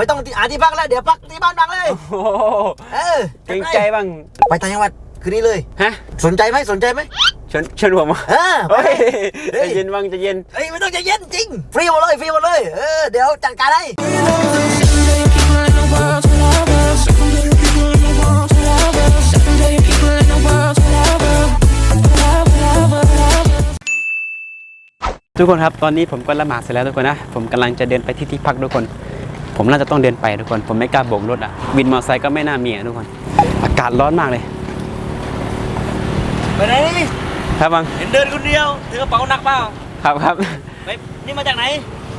ไม่ต้องหาที่พักแล้วเดี๋ยวพักที่บ้านบังเลย โอ้โหเออเกรงใจบ้าง ไปต่างจังหวัดคืนนี้เลย ฮะสนใจไหมสนใจไหมชวนชวนผมมาเออไปเฮ้ยเฮ้ยใจะเย็นบ้างใจะเย็นเฮ้ยไม่ต้องใจเย็นจริงฟรีหมดเลยฟรีหมดเลยเออเดี๋ยวจัดการให้ทุกคนครับ ตอนนี้ผมก็ละหมาดเสร็จแล้วทุกคนนะ ผมกำลังจะเดินไปที่ที่พักทุกคน ผมน่าจะต้องเดินไปทุกคน ผมไม่กล้าโบกรถอะวินมอเตอร์ไซค์ก็ไม่น่ามีอะทุกคน อากาศร้อนมากเลยไปไหนนี่ครับบังเห็นเดินคนเดียวถือกระเป๋าหนักเปล่าครับครับไปนี่มาจากไหน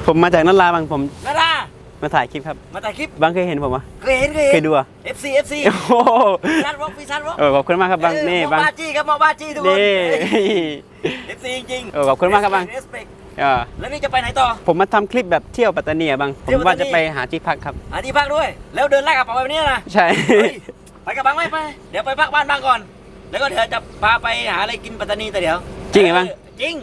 ผมมาจากนันลาบังผมนารามาถ่ายคลิปครับ มาถ่ายคลิปบังเคยเห็นผมปะเคยเห็นเคยเคเห็ยนดูอะ FC FC โอ้โหซันร็อกฟีซันร็อกเออขอบคุณมากครับบังนี่เออบังมอบ้าจี้ครับมอบ้าจี้ทุกคนนี่เอฟซีจริงเออขอบคุณมากครับบัง เอสเปกเออแล้วนี่จะไปไหนต่อ ผมมาทำคลิปแบบเที่ยวปัตตานีอะบัง ผเที่ยมวปัตตานีว่าจะไปหาที่พักครับ หาที่พักด้วย แล้วเดินลากกระเป๋าไปเนี่ยนะใช่ เฮ้ย ไปกับบังไหมไป เดี๋ยวไปพักบ้านบังก่อน แล้วก็เดี๋ยวจะพาไปหาอะไรกินปัตตานีแต่เดี๋ยวจริงเหรอบังเจริง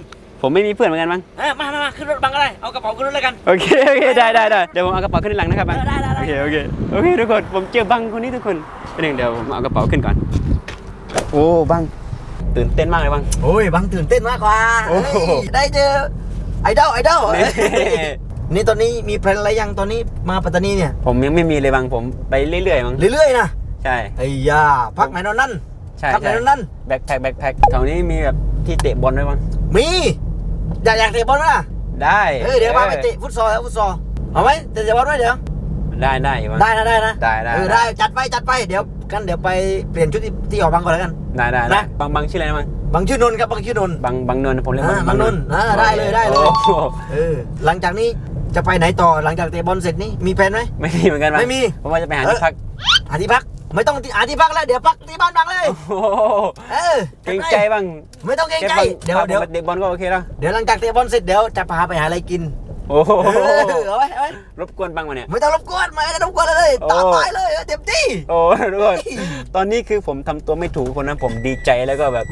ผมไม่มีเพื่อนเหมือนกันบัง เออมามามาขึ้นรถบังก็ได้ เอากระเป๋าขึ้นรถเลยกัน โอเค โอเค ได้ได้ได้เดี๋ยวผมเอากระเป๋าขึ้นหลังนะครับบังเออได้ได้ได้ โอเค โอเค โอเคทุกคน ผมเจอบังคนนี้ทุกคนเป็นหนึ่งเดี๋ยวผมเอากระเป๋าขึ้นก่อน โอ้ บัง ตื่นเต้นมากเลยบัง โอ้ยบังตื่นเต้นมากกว่าโอ้โห เฮ้ยได้เจอ ไอดอลไอดอลนี่ นี่ตอนนี้มีแพลนอะไรยังตอนนี้มาปัตตานีเนี่ย ผมยังไม่มีเลยบังผมไปเรื่อยๆบังเรื่อยๆนะใช่ไอ้ยาพักไหนนอนนั่นใช่พักไหนใช่นอนนั่นแบ็คแพ็คแบ็คแพ็คแถวนี้มีแบบที่เตะบอลด้วยบังมีอยากอยากเตะบอลไหมล่ะได้เฮ้ยเดี๋ยวพาไปเตะฟุตซอลแล้วฟุตซอลเอาไหมเตะบอลไหมเดี๋ยวได้ได้บังได้นะได้นะได้ได้เออได้จัดไปจัดไปเดี๋ยวกันเดี๋ยวไปเปลี่ยนชุดที่ที่ออกบังก่อนแล้วกันได้ได้ได้นะบังบังชื่ออะไรนะบัง บางชื่อนนท์ครับบางชื่อนนท์บังบังนนท์ผมเรียกอ่าบังบังนนท์อ่าได้เลยได้เลยโอ้โหเออหลังจากนี้จะไปไหนต่อหลังจากเตะบอลเสร็จนี่มีแผนไหม ไม่มีเหมือนกันบังไม่มี ผมว่าจะไปหาที่พักหาที่พักไม่ต้องหาที่พักแล้วเดี๋ยวพักที่บ้านบังเลย โอ้โหเออเกรงใจบ้างไม่ต้องเกรงใจแค่เดี๋ยวบังเดี๋ยวพาผมไปเตะบอลก็โอเคแล้วเดี๋ยวหลังจากเตะบอลเสร็จเดี๋ยวจะพาไปหาอะไรกินโอ้โหเออเอาไว้เอาไว้รบกวนบ้างวะเนี่ย ไม่ต้องรบกวนไม่ต้องรบกวนเลยโอ้ตามไปเลยเออเต็มที่ โอ้ทุกคนตอนนี้คือผมทำตัวไม่ถูกคนนั้นผมดีใจแล้วก็แบบ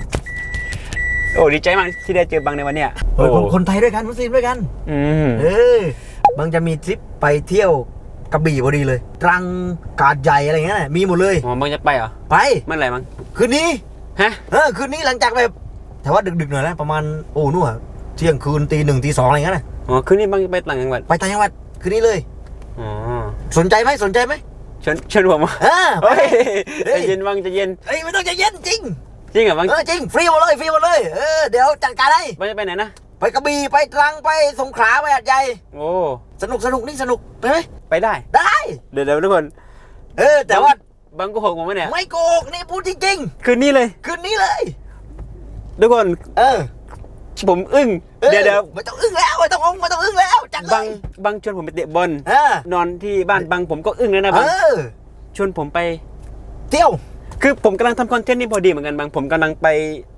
โอ้ดีใจมากที่ได้เจอบังในวันเนี้ยเออคนคนไทยด้วยกันมุสลิมด้วยกัน อืมเออ บางจะมีทริปไปเที่ยวกระบี่พอดีเลย ตรังกาดใหญ่อะไรเงี้ยน่ะมีหมดเลย อ๋อบังจะไปเหรอไป เมื่อไหร่บังคืนนี้ฮะเออคืนนี้หลังจากแบบแต่ว่าดึกๆหน่อยนะประมาณโอ้นู่นอะเที่ยงคืนตีหนึ่งตีสองอะไรเงี้ยนะอ๋อคืนนี้บังจะไปต่างจังหวัดไปต่างจังหวัดคืนนี้เลยอ๋อสนใจไหมสนใจไหมชวนชวนผมมาเออไปเฮ้ยเฮ้ย ใจเย็นบังใจเย็นเฮ้ยไม่ต้องใจเย็นจริง จริงเหรอบังเออจริงฟรีหมดเลยฟรีหมดเลยเออเดี๋ยวจัดการให้บังจะไปไหนนะไปกระบี่ไปตรังไปสงขลาไปหาดใหญ่โอ้สนุกสนุกนี่สนุกไปไหมไปได้ ได้เดี๋ยวเดี๋ยวทุกคน เออ แต่ว่าบังโกหกผมวะเนี่ยไม่โกหกนี่พูดจริงคืนนี้เลยๆคืนนี้เลย ทุกคน เออ ผมอึ้งออเดี๋ยวเดี๋ยวไม่ต้องอึ้งแล้วไม่ต้ององไม่ต้องอึ้งแล้วจัดเลบังยบังชวนผมไปเตะบอลเออนอนที่บ้านบังผมก็อึ้งแล้วนะเอบังอชวนผมไป เที่ยว คือผมกำลังทำคอนเทนต์นี่พอดีเหมือนกันบางผมกำลังไป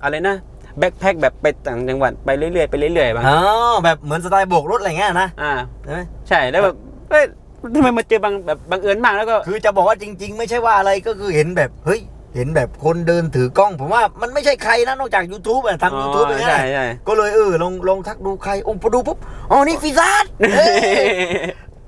อะไรนะแบ็คแพ็คแบบไปต่างจังหวัดไปเรื่อยๆไปเรื่อยๆบางอ๋อแบบเหมือนสไตล์โบกรถอะไรเงี้ยนะอ่าใช่ไหมใช่แล้วแบบเอ้ยทำไมมาเจอบางแบบบังเอิญมากแล้วก็ คือจะบอกว่าจริง ๆ ไม่ใช่ว่าอะไรก็คือเห็นแบบเฮ้ยเห็นแบบคนเดินถือกล้อง ผมว่ามันไม่ใช่ใครนะนอกจาก YouTube อะทำ YouTube อย่างเงี้ยใช่นะใช่ก็เลยเออลองลองทักดูใครองค์พอดูปุ๊บอ๋อนี่ฟีซาดเฮ้ย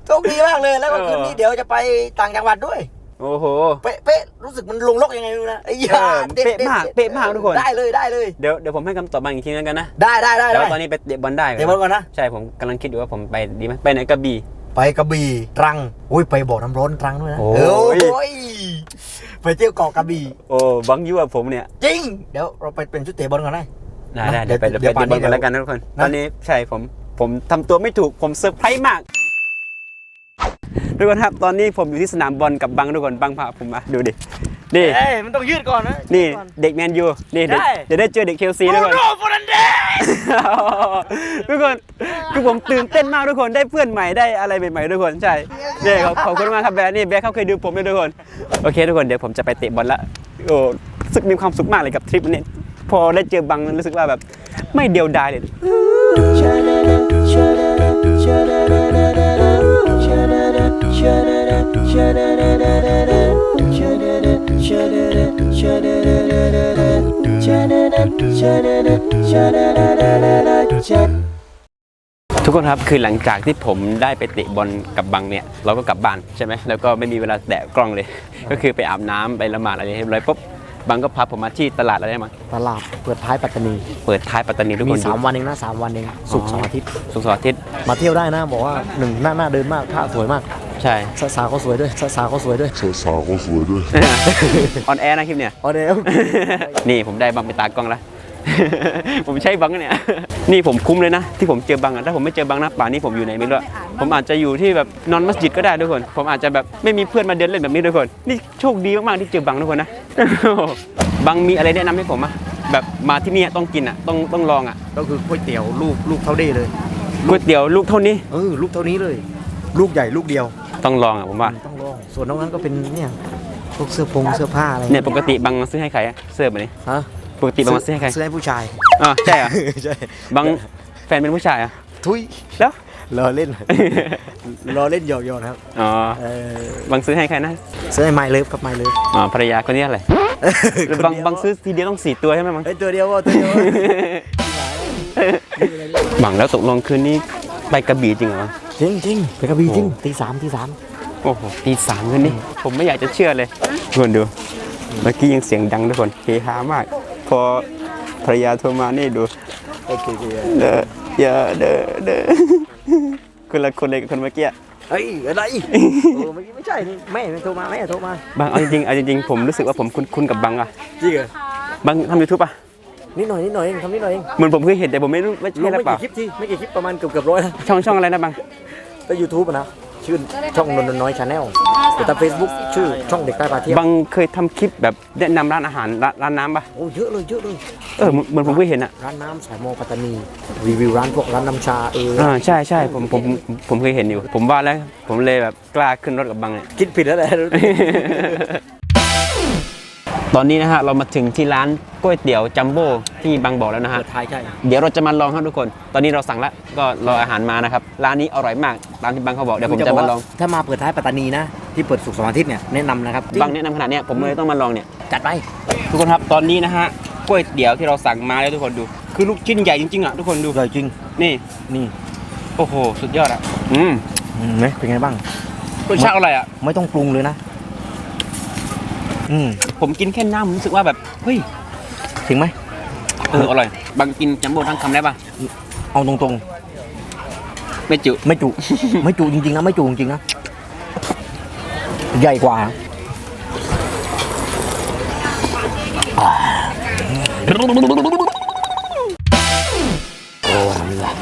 โชคดีมากเลยแล้วก็เออคืนนี้เดี๋ยวจะไปต่างจังหวัดด้วย โอ้โห เป๊ะเป๊ะรู้สึกมันลงล็อกยังไงไม่รู้นะไอ้ยาเออด็ดเป๊ะมากด็ดเป๊ะมากทุกคน ได้เลยได้เลยเดี๋ยวเดี๋ยวผมให้คำตอบบางอีกทีแล้วกันนะ ได้ได้ได้แล้วได้ตอนนี้ไปเตะบอลได้เดี๋ยวบอลก่อนนะ ใช่ผมกำลังคิดอยู่ว่าผมไปดีไหมไปไหนกระบี่ไปกระบี่ตรังอุ้ยไปบ่อน้ำร้อนตรังด้วยนะโอ้ยโอ้ยไปเที่ยวเกาะกระบี่โอ้บังยั่วผมเนี่ย จริง เดี๋ยวเราไปเป็นชุดเตะบอลก่อนได้ได้ได้เดี๋เดี๋ยยววไปเดี๋ยวไปเดี๋ยวเตะบอลเดี๋ยวกันแล้วกันนะทุกคนนะตอนนี้ใช่ผมผมทำตัวไม่ถูกผมเซอร์ไพรส์มาก ทุกคนครับตอนนี้ผมอยู่ที่สนามบอลกับบังทุกคนบังพาผมมาดูดินี่เอ้ยมันต้องยืดก่อนนะนี่เด็กแมนยูนี่เด็กได้ เดี๋ยวได้เจอเด็กเชลซีโอ้ทุกคนโหฟนันเดสทุกคนคือผมตื่นเต้นมากทุกคนได้เพื่อนใหม่ได้อะไรใหม่ๆทุกคนใช่เนี่ยขอบขอบคุณมากครับแบร์นี่แบร์เขาเคยดูผมด้วยทุกคนโอเค ทุกคนเดี๋ยวผมจะไปเตะบอลละโอ้รู้สึกมีความสุขมากเลยกับทริปนี้พอได้เจอบังรู้สึกว่าแบบไม่เดียวดายเลย ทุกคนครับคือหลังจากที่ผมได้ไปเตะบอลกับบังเนี่ย เราก็กลับบ้านใช่ไหมแล้วก็ไม่มีเวลาแตะกล้องเลย ก็คือไปอาบน้ำไปละหมาดอะไรเรียบร้อยปุ๊บ บังก็พาผมมาที่ตลาดอะไรมั้งตลาดเปิดท้ายปัตตานี เปิดท้ายปัตตานีทุกมีคน สามวันเองนะสามวันเองศุกร์เสาร์อาทิตย์สุกร์เสาร์อาทิตย์มาเที่ยวได้นะบอกว่าหนึ่งหน้าหน้าเดินมากท่าสวยมากใช่ สาวๆก็สวยด้วยสาวๆก็สวยด้วยสาวๆก็สวยด้วย ออนแอร์นะคลิปเนี่ย อ๋อเดี๋ยว นี่ผมได้บังเป็นตากล้องแล้วผมใช้บังเนี่ย นี่ผมคุ้มเลยนะ ที่ผมเจอบังอะถ้าผมไม่เจอบังนะป่านนี้ผมอยู่ไหนไม่รู้อะผมอาจจะอยู่ที่แบบนอนมัสยิดก็ได้ทุกคน ผมอาจจะแบบไม่มีเพื่อนมาเดินเล่นแบบนี้ทุกคน นี่โชคดีมากๆที่เจอบังทุกคนนะ บังมีอะไรแนะนำให้ผมอะแบบมาที่นี่ต้องกินอะต้องต้องลองอะก็คือก๋วยเตี๋ยวลูกลูกเท่าเด้เลย ก๋วยเตี๋ยวลูกเท่านี้เออลูกเท่านี้เลย ลูกใหญ่ลูกเดียวต้องลองอะผมว่า ต้องลองส่วนนอกนั้นก็เป็นเนี่ยพวกเสื้อผงเสื้อผ้าอะไรเนี่ยปกติบังซื้อให้ใครอะเสื้อแบบนี้ฮะปกติบังซื้อให้ใครซื้อให้ผู้ชายอ๋อใช่เหรอ ใช่บังแฟนเป็นผู้ชายอะทุยแล้ว รอเล่น รอเล่นหยอกๆนะครับอ๋อเออบังซื้อให้ใครนะซื้อให้ไมเลิฟครับไมเลิฟอ๋อภรรยาคนนี้อะไรบางบางซื้อทีเดียวต้องสี่ตัวใช่ไหมบางเอ้ยตัวเดียวว่าตัวเดียวว่าบางแล้วตกลงคืนนี้ไปกระบี่จริงเหรอ จริงจริงไปกระบี่จริงตีสามตีสามโอ้โหตีสามคืนนี้ ผมไม่อยากจะเชื่อเลยทุกคนดู เมื่อกี้ยังเสียงดังทุกคนเฮฮามาก พอภรรยาโทรมานี่ดูโอเคโอ เคเด้ออย่าเด้อเด้อคนละคนเลยกับคนเมื่อกี้เฮ้ยอะไรโอ้ไม่ไม่ใช่นี่แม่โทรมาแม่โทรมาบางเอาจริงๆเอาจริงๆผมรู้สึกว่าผมคุ้นคุ้นกับบังอะจริงเหรอบางทำยูทูบอะนิดหน่อยนิดหน่อยเองทำนิดหน่อยเองเหมือนผมเคยเห็นแต่ผมไม่รู้ว่าลใช่งหรือไม่เปล่ากี่คลิปที่ไม่กี่คลิปประมาณเกือบเกือบร้อยแล้วช่องช่องอะไรนะบางแต่ยูทูบนะชื่อช่องนนท์น้อยชาแนล แต่ถ้าเฟซบุ๊กชื่อช่องเด็กใต้ปลาเทียมบางเคยทำคลิปแบบแนะนำร้านอาหารร้านร้านน้ำปะโอ้เยอะเลยเยอะเลยเออเหมือนเหมือนผมเคยเห็นอะร้านน้ำสายโมปัตตานีรีวิวร้านพวกร้านน้ำชาเอออ่าใช่ใช่ผมผมผมผมเคยเห็นอยู่ ผมว่าแล้วผมเลยแบบกล้าขึ้นรถกับบังเนี่ย คิดผิดแล้วแหละ ตอนนี้นะฮะเรามาถึงที่ร้านก๋วยเตี๋ยวจัมโบ้ที่บางบ่อแล้วนะฮะ เปิดท้ายใช่เดี๋ยวเราจะมาลองครับทุกคน ตอนนี้เราสั่งแล้วก็รออาหารมานะครับ ร้านนี้อร่อยมาก ตามที่บังเขาบอก เดี๋ยวผมจะมาลอง ถ้ามาเปิดท้ายปัตตานีนะ ที่เปิดสุกร์เสาร์อาทิตย์เนี่ยแนะนำนะครับบังแนะนำขนาดเนี้ยผมเลยต้องมาลองเนี่ย จัดไป ทุกคนครับตอนนี้นะฮะก๋วยเตี๋ยวที่เราสั่งมาแล้วทุกคนดู คือลูกชิ้นใหญ่จริงๆอะทุกคนดูอร่อยจริงนี่นี่โอ้โหสุดยอดอะอืมอืมไหมเป็นไงบ้าง รสชาติอร่อยอะ ไม่ต้องปรุงเลยนะ อืมผมกินแค่น้ำผมรู้สึกว่าแบบเฮ้ยถึงไหมเอออร่อย บางกินจัมโบ้ทั้งคำได้ปะเอาตรงไม่จุๆไม่จุ ไม่จุจริงๆนะไม่จุจริงๆนะ ใหญ่กว่าอ่าโอ้นี่แหละ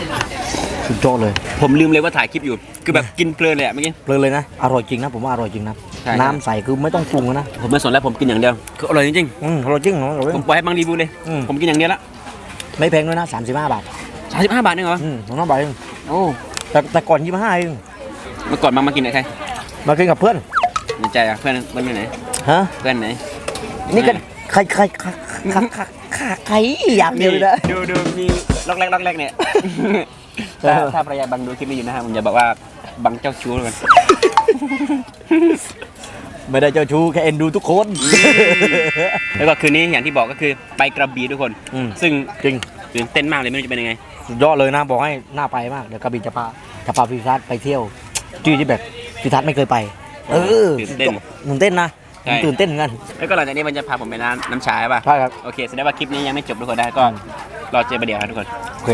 สุดยอดเลย ผมลืมเลยว่าถ่ายคลิปอยู่ คือแบบกินเพลินเลยอะเมื่อกี้ เพลินเลยนะ อร่อยจริงนะ ผมว่าอร่อยจริงนะ ใช่ น้ำใสคือไม่ต้องปรุงนะ ผมไม่สนแล้วผมกินอย่างเดียว คืออร่อยจริงอืมอร่อยจริงเนาะอร่อยๆผมปล่อยให้บางรีวิวเลย อืม ผมกินอย่างเดียวละไม่แพงด้วยนะ 35 บาทสามสิบห้าบาทเองเหรอ อืมสองน้ำบาทเองโอ้แต่แต่ก่อน25เองเมื่อก่อนบางมากินกับใครมากินกับเพื่อน ในใจอะเพื่อนเพื่อนอยู่ไหนฮะ เพื่อนไหนนี่ก็ใครใครใครใครใครใครใครอย่างเดียวเลยนะ ดูดูมีล็อกแรกล็อกแรกเนี่ยถ้าถ้าภรรยาบังดูคลิปนี้อยู่นะฮะผมจะบอกว่าบังเจ้าชู้แล้วกันไม่ได้เจ้าชู้แค่เอ็นดูทุกคน แล้วก็คืนนี้อย่างที่บอกก็คือไปกระบี่ทุกคน อืม ซึ่งจริงตื่นเต้นมากเลยไม่รู้จะเป็นยังไง สุดยอดเลยนะบอกให้น่าไปมาก เดี๋ยวกระบี่จะพาจะพาพิทัศน์ไปเที่ยวที่ที่แบบพิทัศน์ไม่เคยไป เออตื่นเต้น ตื่นเต้นนะใช่ผมตื่นเต้นเหมือนกันแล้วก็หลังจากนี้มันจะพาผมไปร้านน้ำชาใช่ป่ะ ใช่ครับโอเคแสดงว่าคลิปนี้ยังไม่จบทุกคนนะก็รอเจอประเดี๋ยวนะทุกคน โอเค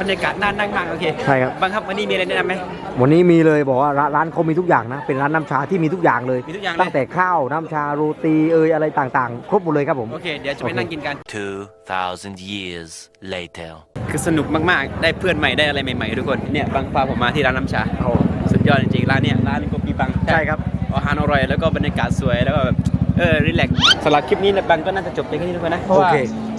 บรรยากาศน่านั่งมากโอเคใช่ครับบังครับวันนี้มีอะไรแนะนำไหม วันนี้มีเลยบอกว่าร้านร้านเขามีทุกอย่างนะ เป็นร้านน้ำชาที่มีทุกอย่างเลย มีทุกอย่างเลย ตั้งแต่ข้าวน้ำชาโรตีเอยอะไรต่างๆ ครบหมดเลยครับผม โอเค เดี๋ยวจะไปโอเคนั่งกินกัน 2,000 years later. คือสนุกมาก ๆ ได้เพื่อนใหม่ได้อะไรใหม่ ๆ ทุกคน เนี่ยบังพาผมมาที่ร้านน้ำชา สุดยอดจริงๆร้านเนี้ยร้านโกปีบังใช่ครับอาหารอร่อยแล้วก็บรรยากาศสวยแล้วก็แบบเออรีแลกซ์สำหรับคลิปนี้นะบังก็น่าจะจบไปแค่นี้ทุกคนนะเพราะว่าโอเค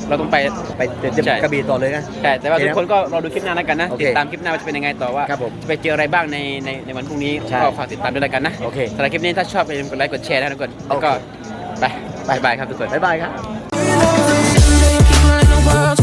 เราต้องไปไปเดี๋ยวจะใช่กระบี่ต่อเลยนะ ใช่แต่ว่าโอเคทุกคนก็รอดูคลิปหน้าแล้วกันนะโอเคติดตามคลิปหน้าว่าจะเป็นยังไงต่อว่าครับผมจะไปเจออะไรบ้างในในในวันพรุ่งนี้ใช่ก็ฝากติดตามด้วยแล้วกันนะโอเคสำหรับคลิปนี้ถ้าชอบอย่าลืมกดไลค์กดแชร์นะทุกคนแล้วก็โอเคไป บายบายครับทุกคน บ๊ายบายครับ People in the world